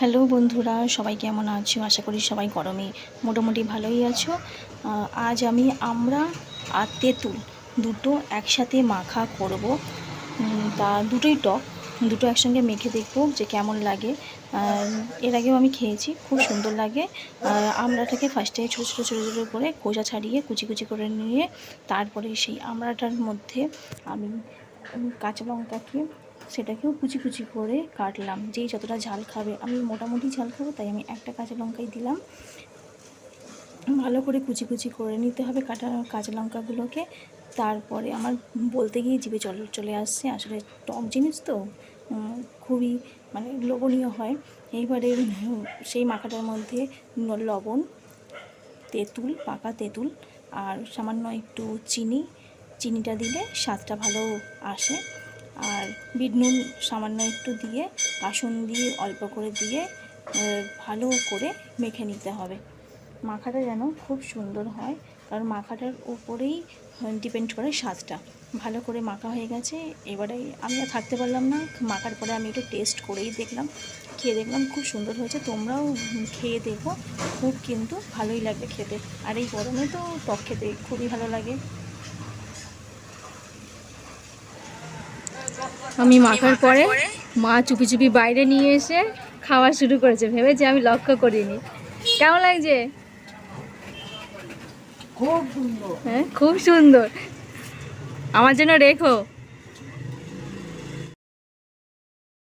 Hello বন্ধুরা, সবাই কেমন আছো? আশা করি সবাই গরমে মোটামুটি ভালোই আছো। আজ আমি, আমরা আর তেঁতুল দুটো একসাথে মাখা করব। তা দুটোই টক, দুটো একসঙ্গে মেখে দেখব যে কেমন লাগে। এর আগেও আমি খেয়েছি, খুব সুন্দর লাগে। আমড়াটাকে ফার্স্টে ছোটো ছোটো ছোটো ছোটো করে খোসা ছাড়িয়ে কুচি কুচি করে নিয়ে তারপরে সেই আমড়াটার মধ্যে আমি কাঁচা লঙ্কাকে সেটাকেও কুচি কুচি করে কাটলাম। যেই যতটা ঝাল খাবে, আমি মোটামুটি ঝাল খাব, তাই আমি একটা কাঁচা লঙ্কাই দিলাম। ভালো করে কুচি কুচি করে নিতে হবে কাটা কাঁচা লঙ্কাগুলোকে। তারপরে আমার বলতে গিয়ে জিভে চলে চলে আসছে, আসলে টক জিনিস তো খুবই মানে লোভনীয় হয়। এইবারে সেই মাখাটার মধ্যে লবণ, তেঁতুল, পাকা তেঁতুল, আর সামান্য একটু চিনি। চিনিটা দিলে স্বাদটা ভালো আসে। আর বিট নুন সামান্য একটু দিয়ে, বাসন দিয়ে অল্প করে দিয়ে ভালো করে মেখে নিতে হবে। মাখাটা যেন খুব সুন্দর হয়, কারণ মাখাটার উপরেই ডিপেন্ড করে স্বাদটা। ভালো করে মাখা হয়ে গেছে, এবারে আমি আর থাকতে পারলাম না। মাখার পরে আমি একটু টেস্ট করেই দেখলাম, খেয়ে দেখলাম খুব সুন্দর হয়েছে। তোমরাও খেয়ে দেখো, খুব কিন্তু ভালোই লাগবে খেতে। আর এই গরমে তো টক খেতে খুবই ভালো লাগে। আমি মাখার পরে মা চুপি চুপি বাইরে নিয়ে এসে খাওয়া শুরু করেছে। ভেবেছে আমি লক্ষ্য করিনি। কেমন লাগছে? খুব সুন্দর। হ্যাঁ খুব সুন্দর। আমার জন্য রেখো।